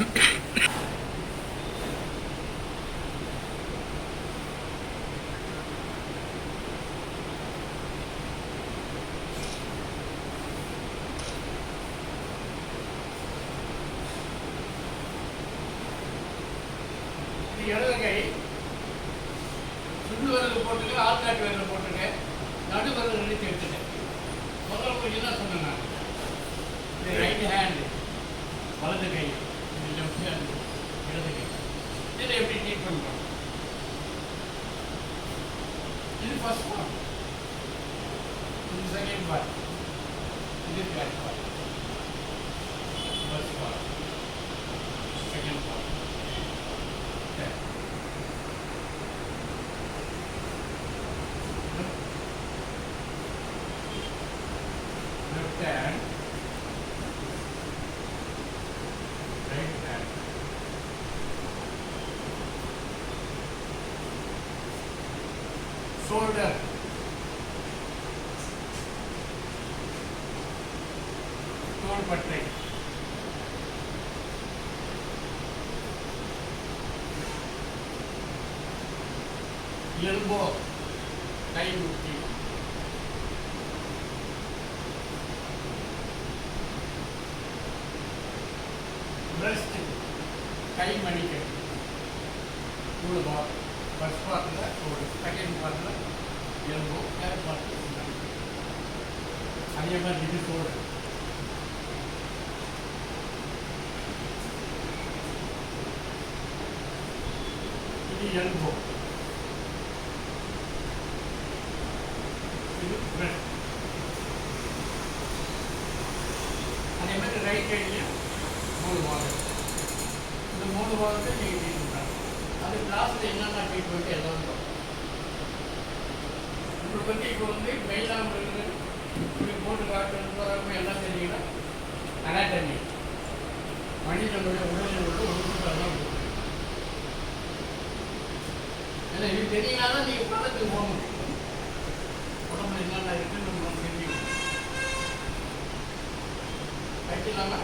இது சுண்டு விரல் போட்டுக்க ஆள்காட்டு விரல் போட்டுக்க நடு விரல் நிறுத்தி எடுத்துட்டேன் முதல்ல கொஞ்சம் தான் சொன்னேன் நான். இது ரைட் ஹேண்டு வலது கை இது லெஃப்ட் ஹேண்டு இடது கை இதை எப்படி ட்ரீட் பண்ணுறோம் இது ஃபர்ஸ்ட் பார்ட் இது செகண்ட் பார்ட் இது தேர்ட் பார்ட் ஃபர்ஸ்ட் Shoulder. தோள்பட்டை எல்போ கை முட்டி பிரஸ்ட் கை மணிக்கட்டு மூணு பார்ட் ஃபர்ஸ்ட் பார்ட்டில் ஒரு செகண்ட் பார்ட்டில் எல்போ தேர்ட் பார்ட்டில் அதே மாதிரி இது தோடு இது எல்போ இது அதே மாதிரி ரைட் சைட்லையும் மூணு வாரம் இந்த மூணு வாரத்தை நீங்கள் அந்த கிளாஸில் என்னென்ன ட்ரீட்மெண்ட் எல்லாம் உங்களை பற்றி இப்போ வந்து மெயினாக இருக்குது இப்படி போட்டு காட்டுறது போகிறவங்க எல்லாம் தெரியுங்கன்னா அனாட்டமி மனிதனுடைய உடலில் உள்ள உறுப்புகள்லாம் ஏன்னா இது தெரியினா நீங்கள் பக்கத்துக்கு போக முடியும் உடம்புல என்னென்ன இருக்குன்னு நம்ம தெரிஞ்சுக்கணும். கட்டிலாமா